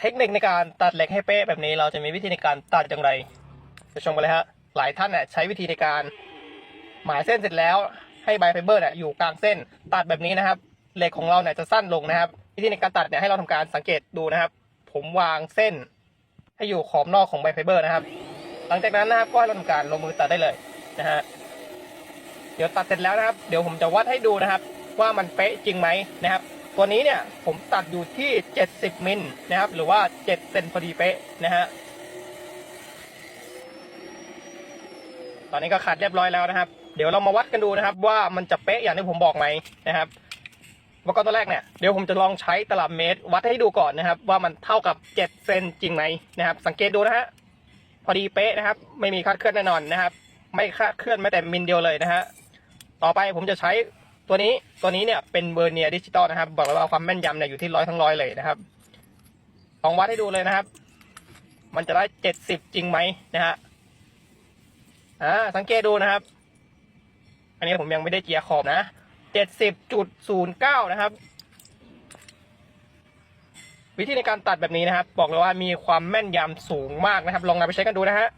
เทคนิคในการตัดเหล็กให้เป๊ะแบบนี้เราจะมีวิธีในการตัดอย่างไรไปชมกันเลยฮะหลายท่านเนี่ยใช้วิธีในการหมายเส้นเสร็จแล้วให้ใบไฟเบอร์เนี่ยอยู่กลางเส้นตัดแบบนี้นะครับเหล็กของเราเนี่ยจะสั้นลงนะครับ วิธีในการตัดเนี่ยให้เราทำการสังเกตดูนะครับ ผมวางเส้น ให้อยู่ขอบนอกของใบไฟเบอร์นะครับ หลังจากนั้นนะครับก็ให้เราทำการลงมือตัดได้เลยนะฮะเดี๋ยวตัดเสร็จแล้วนะครับ เดี๋ยวผมจะวัดให้ดูนะครับ ว่ามันเป๊ะจริงไหมนะครับ ตัวนี้เนี่ยผมตัดอยู่ที่ 70 มิลนะครับ หรือว่า 7 เซนพอดีเป๊ะนะฮะ ตอนนี้ก็ขัดเรียบร้อยแล้วนะครับ เดี๋ยวเรามาวัดกันดูนะครับ ว่ามันจะเป๊ะอย่างที่ผมบอกไหมนะครับอุปกรณ์ตัวแรกเนี่ยเดี๋ยวผมจะลองใช้ตลับเมตร วัดให้ดูก่อนนะครับ ว่ามันเท่ากับ 7 เซนจริงไหมนะครับ สังเกตดูนะฮะพอดีเป๊ะนะครับ ไม่มีคาดเคลื่อนแน่นอนนะครับ ไม่คาดเคลื่อนแม้แต่มิลเดียวเลยนะฮะต่อไปผมจะใช้ ตัวนี้ตัวนี้เนี่ยเป็นเบอร์เนียดิจิตอลนะครับ บอกเลยว่าความแม่นยำเนี่ยอยู่ที่ร้อยทั้งร้อยเลยนะครับลองวัดให้ดูเลยนะครับ มันจะได้เจ็ดสิบจริงไหมนะฮะอ่าสังเกตดูนะครับ อันนี้ผมยังไม่ได้เจียขอบนะเจ็ดสิบจุดศูนย์เก้านะครับ วิธีในการตัดแบบนี้นะครับ บอกเลยว่ามีความแม่นยำสูงมากนะครับ ลองนำไปใช้กันดูนะฮะ